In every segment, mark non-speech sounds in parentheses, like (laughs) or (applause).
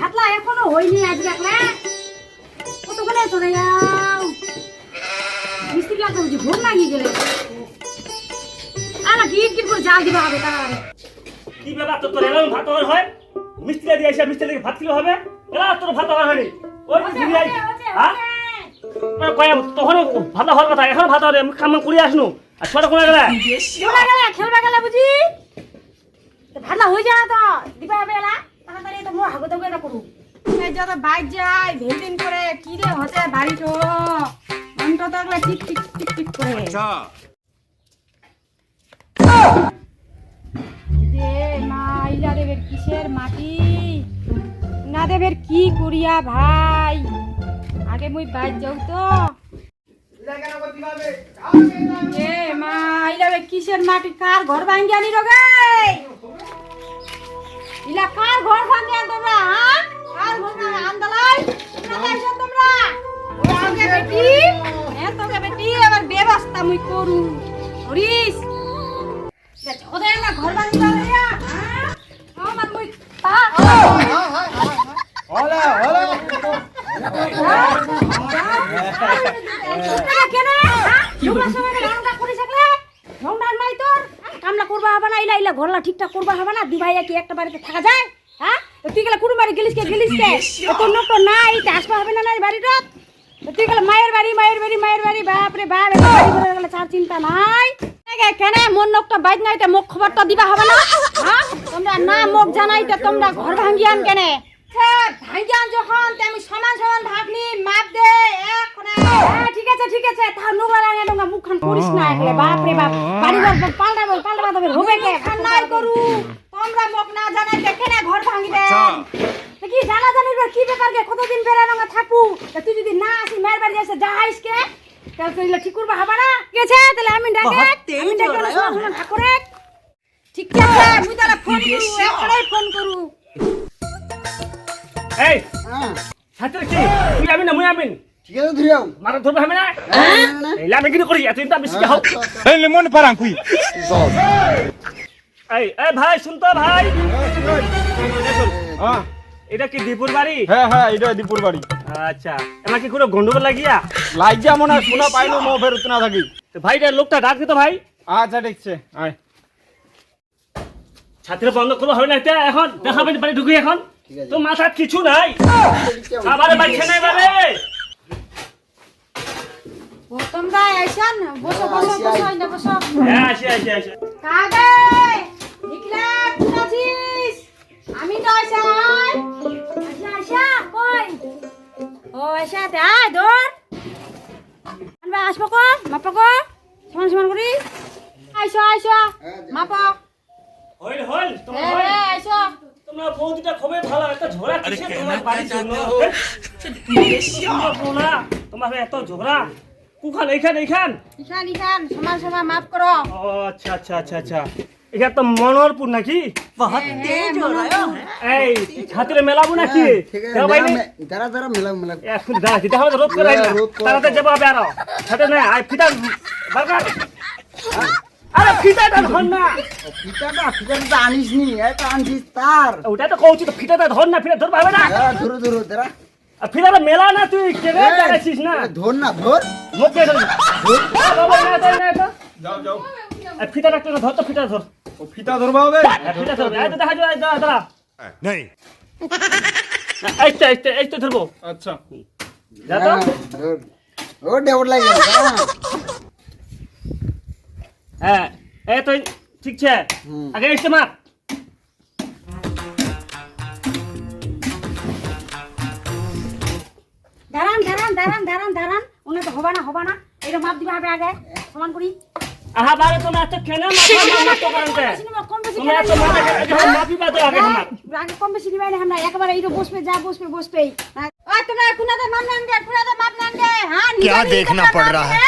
ভাতলা এখনও হয়নি আজ দেখলে? কতক্ষণে চলে যাও মিস্ত্রি লাগতে বুঝি ঘুম লাগিয়ে গেলে। আর গিট গিট করে জাল দিবা হবে তাড়াতাড়ি কি ব্যাপার তোর তোর এরকম ভাত হওয়ার হয়? মিস্ত্রি দিয়ে এসে মিস্ত্রি থেকে ভাত খেলে হবে? এরা তোর ভাত হওয়ার হয়নি। ওই যে ঘুরে আই হ্যাঁ? তখন ভাত হওয়ার কথা এখন ভাত হবে কাম করে আসনু। আর ছোট কোনে গেলে? খেলবা গেলে বুঝি? তো ভাতলা হয়ে যা তো দিবা হবে এলা। তাড়াতাড়ি তো মোর হাগো দাগো এটা করু। এই যত বাইক যায় ভেলদিন করে কি রে হতে বাড়ি তো মনটা তো একলা টিক টিক টিক টিক করে। যে মা ইলা দেবের কিসের মাটি? না দেবের কি করিয়া ভাই? আগে মুই বাইর যাও তো। এ মা কিসের মাটি? কার ঘর ভাঙ্গি আনি রগে ইলা কার ঘর আন তোমরা হ্যাঁ? কার ঘর ভাঙ্গি আন্দালাই না লাইছ তোমরা? ও আগে বেটি? এ তোকে বেটি এবার ব্যবস্থা মুই করু। হরিস ওদের না ঘর পারে হ্যাঁ? আমার মুই পা কেনে? লোকরা সবাই রংটা করে থাকলে রংটার নাই তোর কামলা আইলা না ইলা ইলা ঘরলা ঠিকঠাক করবা হবে না? দিভাইয়া কি একটা বাড়িতে থাকা যায়? হ্যাঁ? তুই গেলে কুড়ি বাড়ি গেলিস কে? গেলিস কে? তোর লোক তো নাই আসবা হবে না না বাড়িটা তুই গেলে মায়ের বাড়ি মায়ের বাড়ি মায়ের বাড়ি, বাপ রে বাপ বাড়ি ঘরে গেলে চার চিন্তা নাই। কেন? মন লোকটা বাইক নাই মুখ খবরটা দিবা হবে না? হ্যাঁ? তোমরা না মুখ জানাই তো তোমরা ঘর ভাঙ্গিয়ান কেনে? হ্যাঁ ভাঙ্গিয়ান যখন আমি সমান সমান মাপ দে এক হ্যাঁ ঠিক আছে ঠিক আছে তা নোংরা লাগে নোংরা মুখখান করিস না একলে বাপ রে বাপ। বাড়ি ঘর পাল্টা বল পাল্টা বাদ হবে কে? খান করু তোমরা মুখ না জানাই দেখে না ঘর ভাঙি দে। কি জানা কি ব্যাপার কে কতদিন বেড়া থাকু? তুই যদি না আসি মেয়ের বাড়ি এসে যাইস কে? তাহলে ঠিক করবা হবে না তাহলে আমি ডাকে আমি ডাকে শোনা শোনা ঠিক আছে আমি তাহলে ফোন করু ফোন করু। এই ছাত্র কি? তুই আমিন না মুই আমিন? ঠিক আছে ধরিয়াও মারা ধরবে হবে না? এই লামে কি করি এত চিন্তা বেশি হোক এই লেমন পারাং কুই। এই এই ভাই শুনতো ভাই। হ্যাঁ। এটা কি দীপুর বাড়ি? হ্যাঁ হ্যাঁ এটা দীপুর বাড়ি। আচ্ছা এমন কি কোনো গন্ডগোল লাগিয়া? লাইজা মনে হয় শোনা পাইলো মো থাকি। তো ভাই এটা লোকটা ডাক দিত ভাই। আচ্ছা দেখছে আয়। ছাত্র বন্ধ করব হবে না এখন। দেখাবেন বাড়ি ঢুকি এখন। তো মাথার কিছু নাই। আবার বাইছে নাই বারে তোমরা আইসান? বসো বসো বসো না বসো। হ্যাঁ আসি আসি আসি। কাগে নিকলা কোন আমি তো আইসা আইসা আইসা কই? ও তে আয় দৌড় আনবা আসব কো? মাপা কো? সমান সমান করি? আইসো আইসো। মাপা। হইল হইল তোমার হইল। আইসো। তোমরা বৌদিটা খুবই ভালো একটা ঝগড়া কিসে তোমার বাড়ির জন্য? তোমরা তোমার এত ঝগড়া। কুখান এইখান এইখান। ইখান ইখান সমান সমান মাপ করো। ও আচ্ছা আচ্ছা আচ্ছা আচ্ছা। এটা তো মনোরপুর নাকি? এই ছাত্রে মেলাবো নাকি? নে? এখন দাঁড়া দিতে হবে করে হ্যাঁ। তাড়াতাড়ি যাব আরও না আই ফিতা বারবার। আরে ফিতাটা ধর না। ফিতাটা ফিতাটা তো আনিস নি এটা আনছিস তার। ওটা তো কৌছি তো ফিতাটা ধর না ফিতা ধরবা না। হ্যাঁ, ধরো ধরো আর ফিতাটা মেলা না তুই কেবে দেখাচ্ছিস না? ধর না ধর। মুখে ধর। বাবা না তো না তো যাও যাও। আর ফিতাটা একটু ধর তো ফিতা ধর। ও ফিতা ধরবা হবে ফিতা ধর এই তো দেখা যায় দাঁড়া নেই। ধরবো। আচ্ছা। যা তো। হ্যাঁ, ধর। ও ডেউট লাগে দাঁড়া। হ্যাঁ এই তো ঠিক আছে হুম। আগে এসে মাপ দাঁড়ান দাঁড়ান দাঁড়ান দাঁড়ান দাঁড়ান উনি তো হবা না হবা না এটা মাপ দিবা হবে আগে সমান করি আহা বারে তোমরা এত কেন মাপা মাপ তো করতে কম বেশি তোমরা এত মাপা যখন মাপি পাতো আগে আমার আগে কম বেশি দিবাই না আমরা একবারে এইটা বসবে যা বসবে বসবেই ওই তোমরা কুনাতে মাপ নান দে কুনাতে মাপ নান দে হ্যাঁ क्या देखना पड़ रहा है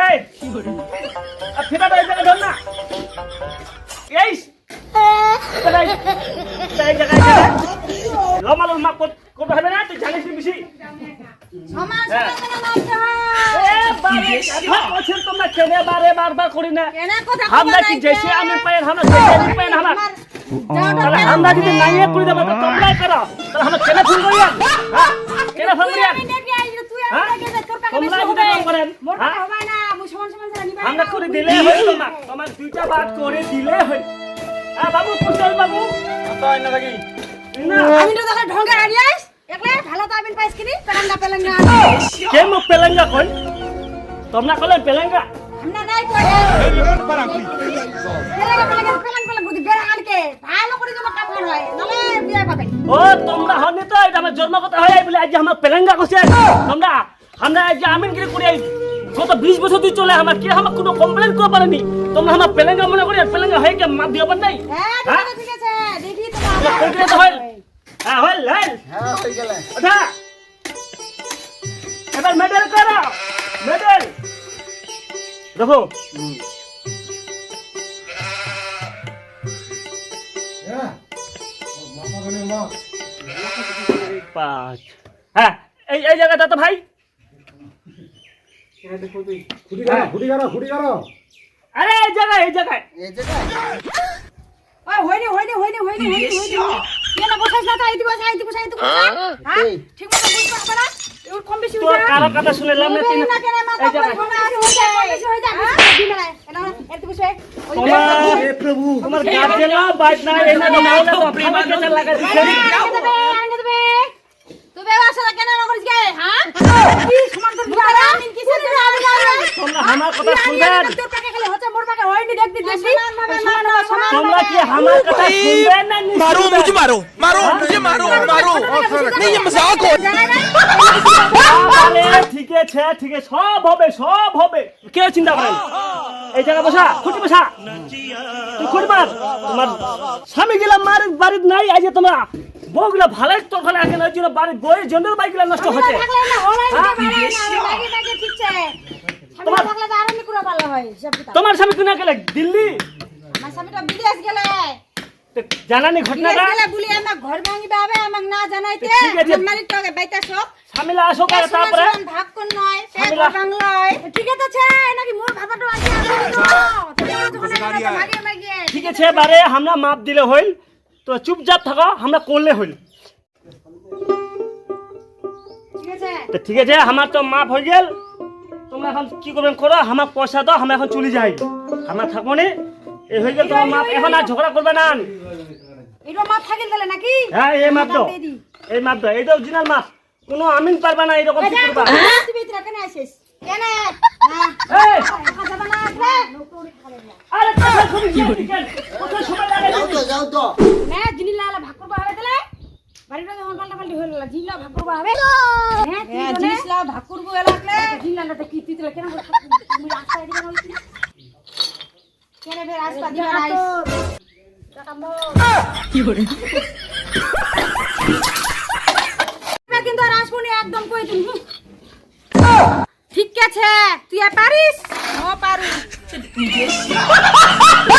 এই! ফিতা এই জায়গায় ধর না। এই! লমালুর মা করতে হবে না? তুই জানিস বেশি তোমরা কেনে বারে বারবার করি না? কেনা কবা কি জেসে আমি পাই আমরা জেসে আমি পাই আমরা তাহলে আমরা যদি নাইয়ে করে দেবো তো তোমরাই করো। তাহলে আমরা কেন ফোন করি হ্যাঁ? ফোন করি আমি হ্যাঁ? তোমরা যদি করেন, আমরা। করে দিলে হয় তোমার তোমার দুইটা বাদ করে দিলে হয় হ্যাঁ বাবু কুশল বাবু তাই না থাকি না আমি তো তোকে ঢঙ্গে আনি একলে ভালো তো আমিন পাইস কিনি, পেলাঙ্গা পেলাঙ্গা। কে মুখ পেলেঙ্গা কই তোমরা কলেন পেলেঙ্গা আমরা নাই করে। পেলাঙ্গা পেলাঙ্গা, পেলাঙ্গ পেলাঙ্গ বুদ্ধি, বেড়া আনকে। ভালো করে যেন কাপড় হয়, নাহলে বিয়ে পাবে। ও তোমরা হনি তো এটা আমার জন্ম কথা হয় বলে আজ আমার পেলেঙ্গা কইছে তোমরা আমরা আজ আমিনগিরি করে গত বিশ বছর দিয়ে চলে আমার কি আমার কোনো কমপ্লেন করে পারেনি? তোমরা আমার পেলেঙ্গা মনে করি পেলেঙ্গা হয়ে গিয়ে মাপ দিয়ে পার নাই? হ্যাঁ, ঠিক হ্যাঁ? আছে, দেখি তো হয় হ্যাঁ। হয় লাইন হ্যাঁ হয়ে গেলে। ওঠা এবার মেডেল করো। মেডেল দেখো। পাঁচ। হ্যাঁ এই এই জায়গাটা তো ভাই। আরে এই জায়গায় এই জায়গায় এই জায়গায় ওই, হয়নি, হয়নি, হয়নি, হয়নি, হয়নি, হয়নি। কেন বসাস না তো? এইদিকে বসা, এইদিকে বসা, এইদিকে হ্যাঁ? ঠিক মতো বুঝতে হবে না? এবার কম বেশি হয়ে যায়। কারও কথা শুনে লাভ নেই তিন না, কেন মাথা এই জায়গায় আর হয়ে যায়, বেশি হয়ে যায়। দিন বেলায়। এটা না, বসে। ওই যে- তোমার তোমার গার্জেন বাইক নাই এই না নাও না তো প্রেমা কেটে লাগা দেবে, আনকে দেবে। তুই ব্যবসা কেন না করিস গে, হ্যাঁ? কি সমান করে দিবা রে? আমি কিসের জন্য আমি যাবো? তোমরা আমার কথা তুই আনি শুনবেন আনি তোর টাকা খেলে হচ্ছে, মোর টাকা হয়নি, দেখবি, দেখবি। সমান হবে, সমান তোমরা হবে। কি আমার কথা শুনবেন না নি मारो मुझे मारो मारो मुझे मारो मारो नहीं ये मजाक हो জায়গায় নাই? আরে ঠিক আছে ঠিক আছে সব হবে সব হবে কে চিন্তা করেন এই জায়গা বসা খুঁটি বসা তুই খুঁটি মার তোমার স্বামী গেলাম মার বাড়ির নাই আজ তোমরা বউগুলা ভালো তো ওখানে আছে না ওই জন্য বাড়ির বইয়ের জন্য বাইকগুলা নষ্ট হচ্ছে থাকলে না, হলাই হ্যাঁ? দিতে পারে না, লাগে, লাগে, ঠিক আছে। স্বামী তোমার- ভালো হয়, স্বামী কোনা গেলে দিল্লি আমার স্বামীটা বিদেশ গেলে জানানি ঘটনাটা গেলে বলি আমার ঘর ভাঙিবে হবে আমাক না জানাইতে ঠিক আছে। আমার মালিক তোকে বাইতা সব স্বামীলা আসো করে তারপরে ভাগ কোন নয় হয়। ঠিক আছে নাকি মোর আছে ঠিক আছে আমরা মাপ দিলে হইল তো চুপচাপ থাকো আমরা করলে হইল ঠিক আছে তো ঠিক আছে আমার তো মাপ হয়ে গেল তোমরা এখন কি করবেন করো আমার পয়সা দাও আমরা এখন চলে যাই আমরা থাকব নি এই হয়ে গেল তোমার মাপ এখন আর ঝগড়া করবে না এটা মাপ থাকিল তাহলে নাকি হ্যাঁ এই মাপ দাও। এই মাপ দাও এটা অরিজিনাল মাপ কোনো আমিন পারবে না এরকম কি করবা তুই ভিতরে কেন আসিস কেন হ্যাঁ কথা আরে কথা শুনি কি কেন কত সময় লাগে যাও তো যাও তো না জিনিস লালা ভাগ করবা হবে তাহলে বাড়িটা যখন পাল্টা পাল্টি হয়ে গেল জিনিস ভাগ করবা হবে হ্যাঁ জিনিস লা ভাগ করব এলাকলে জিনিস লালাটা কি তুই কেন তুমি রাস্তা দিবে না কেন বে রাস্তা দিবে রাইস কিন্তু আর আসব না একদম কই দিন ঠিক আছে তুই পারিস? ও পারু (laughs)